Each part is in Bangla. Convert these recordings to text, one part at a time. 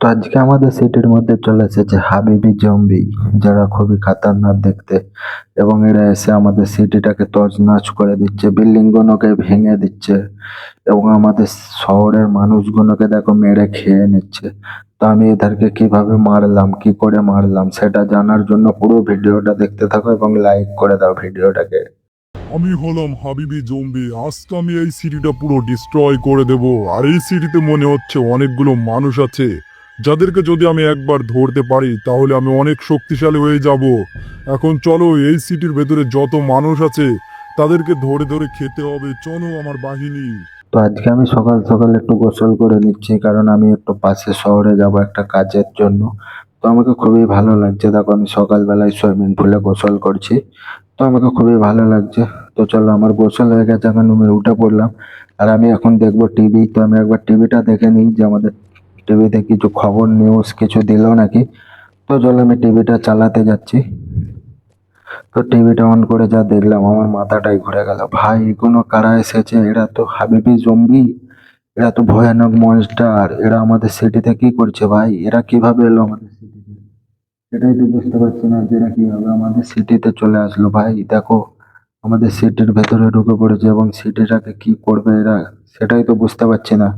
তো আজকে আমাদের সিটির মধ্যে চলে এসেছে হাবিবি জম্বি, যারা খুবই খাতারনাক দেখতে। এবং এরা এসে আমাদের সিটিটাকে তছনছ করে দিচ্ছে বিল্ডিং গুলোকে ভেঙে দিচ্ছে এবং আমাদের শহরের মানুষগুলোকে দেখো মেরে খেয়ে নিচ্ছে। তো আমি এদেরকে কীভাবে মারলাম, কি করে মারলাম, সেটা জানার জন্য পুরো ভিডিওটা দেখতে থাকো এবং লাইক করে দাও ভিডিওটাকে। আমি হলাম হাবিবি জম্বি, আজকে আমি এই সিটিটা পুরো ডিস্ট্রয় করে দেব। আর এই সিটিতে মনে হচ্ছে অনেকগুলো মানুষ আছে। যাদেরকে যদি আমি একবার ধরতে পারি, তাহলে আমি অনেক শক্তিশালী হয়ে যাব। এখন চলো, এই সিটির ভেতরে যত মানুষ আছে, তাদেরকে ধরে ধরে খেতে হবে। চলো আমার বাহিনী। তো আজকে আমি সকাল সকাল একটু গোসল করে নিচ্ছি, কারণ আমি একটু পাশে শহরে যাব একটা কাজের জন্য। তো আমাকে খুবই ভালো লাগছে। দেখো, আমি সকালবেলায় সুইমিং পুলে গোসল করছি। তো আমাকে খুবই ভালো লাগছে। তো চলো, আমার গোসল হয়ে গেছে, এখন উঠে পড়লাম। আর আমি এখন দেখব টিভি। তো আমি একবার টিভিটা দেখে নিই যে আমাদের টিভিতে কিছু খবর নিউজ কিছু দিল নাকি? তো চলো আমি টিভিটা চালাতে যাচ্ছি। তো টিভিটা অন করে যা দেখলাম, আমার মাথাটাই ঘুরে গেল। ভাই এগুলো কারা এসেছে? এরা তো হাবিবি জম্বি এরা তো ভয়ানক মনস্টার এরা আমাদের সিটিতে কি করছে ভাই? এরা কীভাবে এলো আমাদের সিটিতে সেটাই তো বুঝতে পারছি না যে এরা কীভাবে আমাদের সিটিতে চলে আসলো ভাই। দেখো, আমাদের সিটির ভেতরে ঢুকে পড়েছে এবং সিটিটাকে কি করবে এরা, সেটাই তো বুঝতে পারছি না।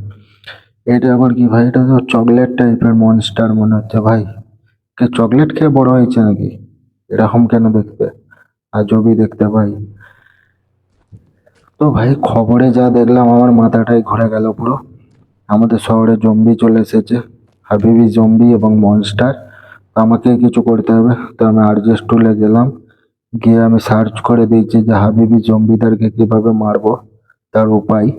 এটা আবার কি ভাই? এটা তো চকলেট টাইপের মনস্টার মনে হচ্ছে ভাই। কে চকলেট খেয়ে বড় হয়েছে নাকি? এরকম কেন দেখতে? আজবই দেখতে ভাই। তো ভাই, খবরে যা দেখলাম, আমার মাথাটাই ঘুরে গেল পুরো। আমাদের শহরে জম্বি চলে এসেছে। হাবিবি জম্বি এবং মনস্টার তো আমাকে কিছু করতে হবে। তো আমি আরজেস্ট টুলে গেলাম। গিয়ে আমি সার্চ করে দিয়েছি যে হাবিবি জম্বিদেরকে কীভাবে মারবো। তার উপায়।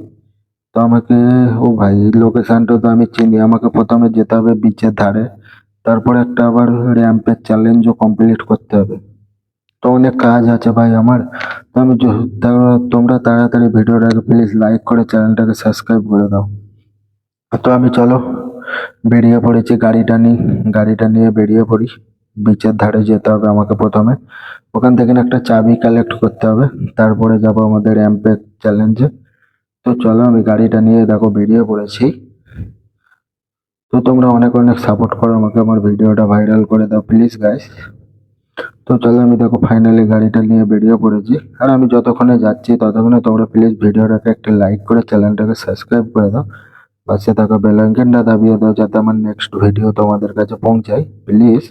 তো আমাকে, ও ভাই, লোকেশনটা তো আমি চিনি। আমাকে প্রথমে যেতে হবে বিচের ধারে। তারপর একটা আবার র্যাম্পের চ্যালেঞ্জও কমপ্লিট করতে হবে। তো অনেক কাজ আছে ভাই আমার। তো আমি তোমরা তাড়াতাড়ি ভিডিওটাকে প্লিজ লাইক করে চ্যানেলটাকে সাবস্ক্রাইব করে দাও। তো আমি চলো, বেরিয়ে পড়েছি গাড়িটা নিই গাড়িটা নিয়ে বেরিয়ে পড়ি। বিচের ধারে যেতে হবে আমাকে প্রথমে। ওখান থেকে একটা চাবি কালেক্ট করতে হবে। তারপরে যাব আমাদের র্যাম্পের চ্যালেঞ্জে তো চলো আমি গাড়িটা নিয়ে দেখো, বেরিয়ে পড়েছি। তো তোমরা অনেক অনেক সাপোর্ট করো আমাকে, আমার ভিডিওটা ভাইরাল করে দাও প্লিজ গাইস তো চলো আমি দেখো ফাইনালি গাড়িটা নিয়ে বেরিয়ে পড়েছি। আর আমি যতক্ষণে যাচ্ছি ততক্ষণে তোমরা প্লিজ ভিডিওটাকে একটা লাইক করে চ্যানেলটাকে সাবস্ক্রাইব করে দাও। পাশে থাকা বেল আইকনটা দাবিয়ে দাও যাতে আমার নেক্সট ভিডিও তোমাদের কাছে পৌঁছায়। প্লিজ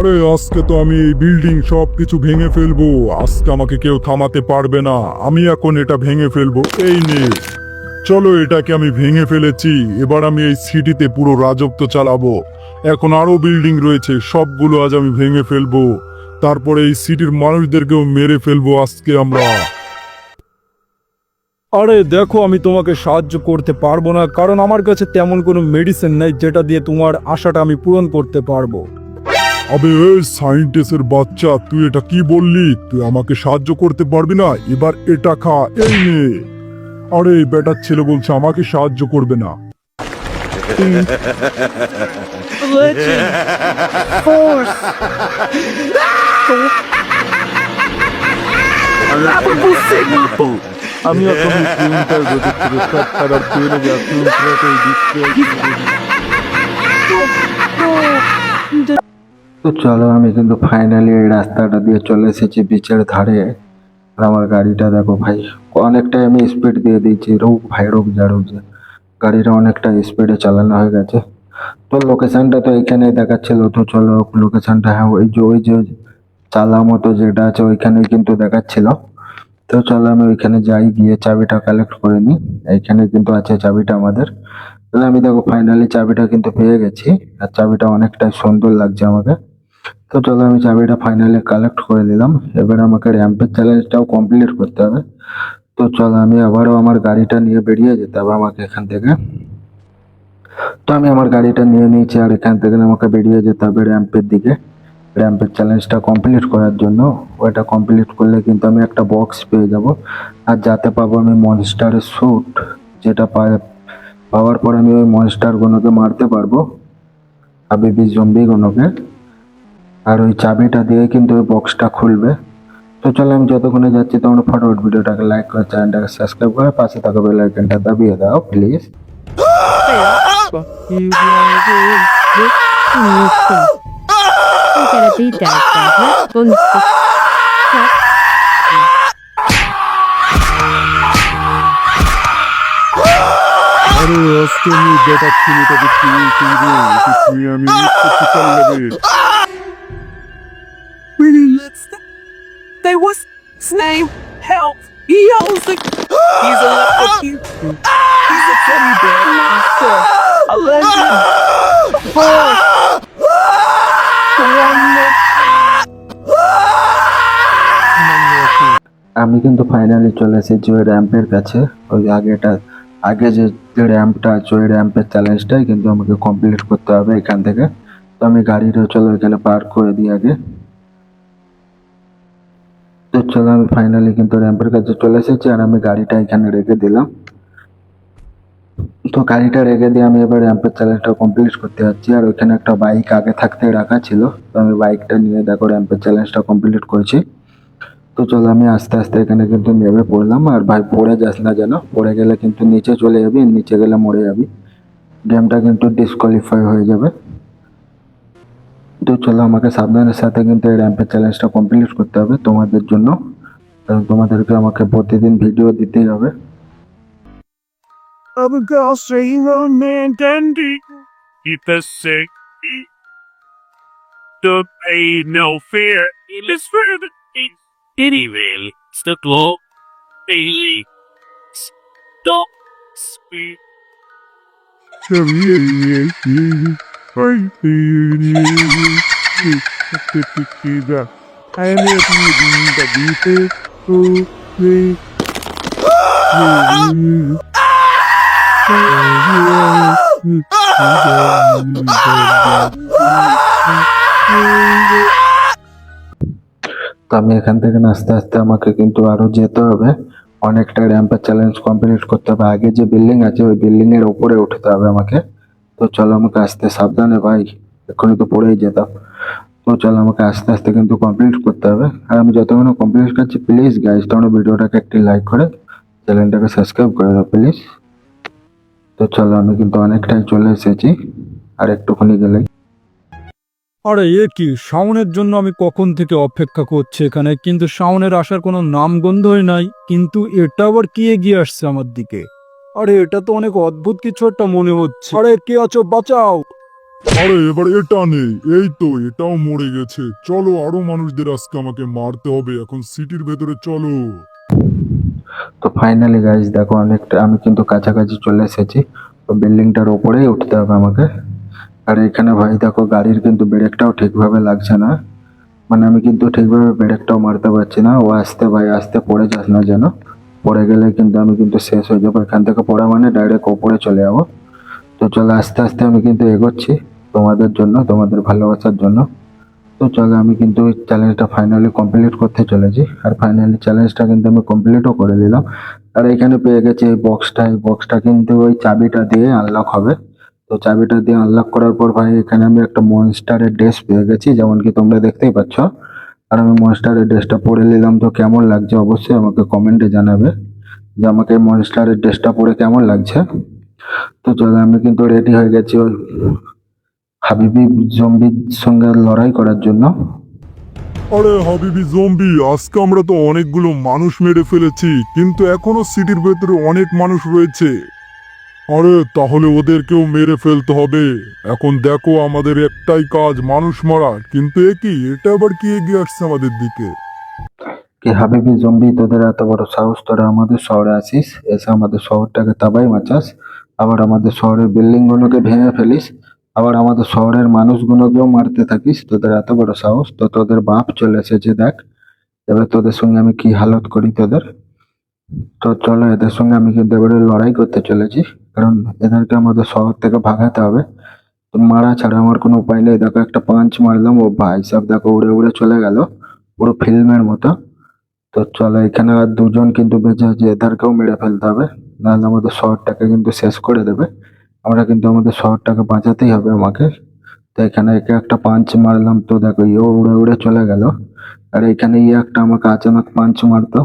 আরে, আজকে তো আমি এই বিল্ডিং সব কিছু ভেঙে ফেলব। আজকে আমাকে কেউ থামাতে পারবে না। আমি এখন এটা ভেঙে ফেলব। এই নে। চলো এটাকে আমি ভেঙে ফেলেছি। এবার আমি এই সিটিতে পুরো রাজত্ব চালাবো। এখন আরও বিল্ডিং রয়েছে। সবগুলো আজ আমি ভেঙে ফেলব। তারপরে এই সিটির মানুষদেরকেও মেরে ফেলব আজকে আমরা। আরে, দেখো, আমি তোমাকে সাহায্য করতে পারব না। কারণ আমার কাছে তেমন কোনো মেডিসিন নেই যেটা দিয়ে তোমার আশাটা আমি পূরণ করতে পারব। আবে সাইন্টিস্টের বাচ্চা, তুই এটা কি বললি? তুই আমাকে সাহায্য করতে পারবি না? এবার এটা খা, এই নে। আরে বেটার ছেলে বলছে আমাকে সাহায্য করবে না. আমি তো চলো, আমি কিন্তু ফাইনালি এই রাস্তাটা দিয়ে চলে এসেছি বিচের ধারে। আর আমার গাড়িটা দেখো ভাই অনেকটাই আমি স্পিড দিয়ে দিয়েছি। রোগ ভাই, রোগ যা রোগ যা। গাড়িটা অনেকটা স্পিডে চালানো হয়ে গেছে। তো লোকেশনটা তো এখানেই দেখাচ্ছিল। তো চলো লোকেশনটা হ্যাঁ ওই যে ওই যে চালা মতো যেটা আছে, ওইখানেই কিন্তু দেখাচ্ছিল। তো চলো, আমি ওইখানে যাই, গিয়ে চাবিটা কালেক্ট করে নিই। এইখানে কিন্তু আছে চাবিটা আমাদের। তাহলে আমি দেখো ফাইনালি চাবিটা কিন্তু পেয়ে গেছি। আর চাবিটা অনেকটাই সুন্দর লাগছে আমাকে। তো চলো আমি চাবিটা ফাইনালি কালেক্ট করে দিলাম। এবার আমাকে র্যাম্পের চ্যালেঞ্জটাও কমপ্লিট করতে হবে। তো চলো, আমি আবারও আমার গাড়িটা নিয়ে বেরিয়ে যেতে হবে আমাকে এখান থেকে। তো আমি আমার গাড়িটা নিয়ে নিয়েছি আর এখান থেকে আমাকে বেরিয়ে যেতে হবে র্যাম্পের দিকে। র্যাম্পের চ্যালেঞ্জটা কমপ্লিট করার জন্য। ওটা কমপ্লিট করলে কিন্তু আমি একটা বক্স পেয়ে যাব। আর যাতে পাবো আমি মনস্টারের স্যুট যেটা পাওয়ার পর আমি ওই মনস্টারগুলোকে মারতে পারব। হাবিবি জম্বিগুলোকে আর ওই চাবিটা দিয়ে কিন্তু ওই বক্সটা খুলবে তো চলো আমি যতক্ষণে যাচ্ছি তোমরা ফটোফট ভিডিওটাকে লাইক করে চ্যানেলটাকে সাবস্ক্রাইব করে, পাশে থাকা বেল আইকনটা দাবিয়ে দাও প্লিজ. আরে, আজকে আমি এটাকে কি করব এটা তুই আমি মিথ্যে পারলাবে They was his name. Help. He owns the. He's a he, He's a teddy bear monster. A legend. A force. The one that. আমি কিন্তু ফাইনালি চলে এসেছি ওই র্যাম্পের কাছে ওই আগেটা আগে যে যে র্যাম্পটা আছে ওই র্যাম্পের চ্যালেঞ্জটাই কিন্তু আমাকে কমপ্লিট করতে হবে এখান থেকে তো আমি গাড়িটা চলে গেলে পার্ক করে দিই আগে তো চলো আমি ফাইনালি কিন্তু র্যাম্পের কাছে চলে এসেছি আর আমি গাড়িটা এখানে রেখে দিলাম। তো গাড়িটা রেখে দিয়ে আমি এবার র্যাম্পের চ্যালেঞ্জটা কমপ্লিট করতে যাচ্ছি। আর ওইখানে একটা বাইক আগে থাকতে রাখা ছিল। তো আমি বাইকটা নিয়ে দেখো র্যাম্পের চ্যালেঞ্জটা কমপ্লিট করেছি। তো চলো আমি আস্তে আস্তে এখানে কিন্তু নেমে পড়লাম। আর ভাই, পড়ে যাস না যেন। পড়ে গেলে কিন্তু নিচে চলে যাবি নিচে গেলে মরে যাবি। গেমটা কিন্তু ডিসকোয়ালিফাই হয়ে যাবে। তো চলো আমাকে সাবধানের সাথে কিন্তু এই র্যাম্পের চ্যালেঞ্জটা কমপ্লিট করতে হবে তোমাদের জন্য কারণ তোমাদেরকে আমাকে প্রতিদিন ভিডিও দিতেই হবে I'm a girl saying a man dandy. Keep us sick. The pain, no fear. It is for the anyway. It's the glow. Baby. Stop. Sweet. তো আমি এখান থেকে আস্তে আস্তে আমাকে কিন্তু আরও যেতে হবে। অনেকটা র্যাম্পের চ্যালেঞ্জ কমপ্লিট করতে হবে। আগে যে বিল্ডিং আছে, ওই বিল্ডিং এর উপরে উঠতে হবে আমাকে। তো চলো আমাকে আস্তে সাবধানে ভাই, এক্ষুনি তো পড়েই যেতাম। তো চলো আমাকে আস্তে আস্তে কিন্তু কমপ্লিট করতে হবে। আর আমি যতক্ষণ কমপ্লিট করছি প্লিজ গাইজ তোমরা ভিডিওটাকে একটি লাইক করে চ্যানেলটাকে সাবস্ক্রাইব করে দাও প্লিজ তো চলো আমি কিন্তু অনেকটাই চলে এসেছি, আর একটুখানি গেলেই। আরে, এ কি? শাওনের জন্য আমি কখন থেকে অপেক্ষা করছি এখানে? কিন্তু শাওনের আসার কোনো নামগন্ধই নাই। কিন্তু এটা আবার কি এগিয়ে আসছে আমার দিকে? আরে এটা তো অনেক অদ্ভুত কিছু একটা মনে হচ্ছে। আরে কে আছো? বাঁচাও! আরে এবার এটা নেই। এই তো এটাও মরে গেছে। চলো আরও মানুষদের আজকে আমাকে মারতে হবে। এখন সিটির ভেতরে চলো। তো ফাইনালি গাইজ দেখো অনেকটা আমি কিন্তু কাছাকাছি চলে এসেছি। তো বিল্ডিংটার ওপরেই উঠতে হবে আমাকে। আর এখানে ভাই দেখো গাড়ির কিন্তু ব্রেকটাও ঠিকভাবে লাগছে না। মানে আমি কিন্তু ঠিকভাবে ব্রেকটাও মারতে পারছি না। ও আসতে ভাই আসতে পড়ে যাস না যেন। পড়ে গেলে কিন্তু আমি কিন্তু শেষ হয়ে যাব। এখান থেকে পড়া মানে ডাইরেক্ট ওপরে চলে যাব। তো চলো আস্তে আস্তে আমি কিন্তু এগোচ্ছি তোমাদের জন্য, তোমাদের ভালোবাসার জন্য। তো চলো আমি কিন্তু ওই চ্যালেঞ্জটা ফাইনালি কমপ্লিট করতে চলেছি। আর ফাইনালি চ্যালেঞ্জটা কিন্তু আমি কমপ্লিটও করে দিলাম আর এখানে পেয়ে গেছি এই বক্সটা এই বক্সটা কিন্তু ওই চাবিটা দিয়ে আনলক হবে। তো চাবিটা দিয়ে আনলক করার পর ভাই এখানে আমি একটা মনস্টারের ড্রেস পেয়ে গেছি। যেমন কি তোমরা দেখতেই পাচ্ছ। আর আমি মনস্টারের ড্রেসটা পরে নিলাম, তো কেমন লাগছে অবশ্যই আমাকে কমেন্টে জানাবে যে আমাকে মনস্টারের ড্রেসটা পরে কেমন লাগছে। তো চলো, আমি কিন্তু রেডি হয়ে গেছি ওই হাবিবি জম্বির সঙ্গে লড়াই করার জন্য। আরে হাবিবি জম্বি আজকে আমরা তো অনেকগুলো মানুষ মেরে ফেলেছি, কিন্তু এখনও সিটির ভেতরে অনেক মানুষ রয়েছে। আরে, তাহলে ওদেরকেও মেরে ফেলতে হবে। এখন দেখো আমাদের একটাই কাজ, মানুষ মারা কিন্তু এ কি? এটা আবার কি এগিয়ে আসছে আমাদের দিকে? কি হাবিবি জম্বি তোদের এত বড় সাহস? তোরা আমাদের শহরে আসিস এসে আমাদের শহরটাকে তাবাই মাচাস। আবার আমাদের শহরের বিল্ডিং গুলোকে ভেঙে ফেলিস। আবার আমাদের শহরের মানুষগুলোকেও মারতে থাকিস। তোদের এত বড় সাহস? তো তোদের বাপ চলে এসেছে, দেখ। এবার তোদের সঙ্গে আমি কি হালত করি তোদের? তো চলো, এদের সঙ্গে আমি কিন্তু এবারে লড়াই করতে চলেছি? কারণ এদেরকে আমাদের শহর থেকে ভাগাতে হবে। তো মারা ছাড়া আমার কোনো উপায় নেই। দেখো একটা পাঞ্চ মারলাম, ও ভাই সব দেখো উড়ে উড়ে চলে গেল, পুরো ফিল্মের মতো। তো চলো, এখানে আর দুজন কিন্তু বেঁচে আছে, এদেরকেও মেরে ফেলতে হবে। নাহলে আমাদের শহরটাকে কিন্তু শেষ করে দেবে। আমরা কিন্তু আমাদের শহরটাকে বাঁচাতেই হবে আমাকে। তো এখানে একে একটা পাঞ্চ মারলাম তো দেখো ইও উড়ে উড়ে চলে গেল। আর এখানে ইয়ে একটা আমাকে আচানক পাঞ্চ মারতো।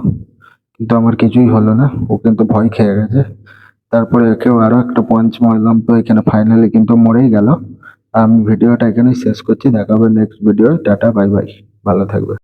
কিন্তু আমার কিছুই হলো না, ও কিন্তু ভয় খেয়ে গেছে। তারপরে একেও আরও একটা পঞ্চ মারলাম তো এখানে ফাইনালি কিন্তু মরেই গেল। আমি ভিডিওটা এখানেই শেষ করছি। দেখাবে next video tata bye bye ভালো থাকবে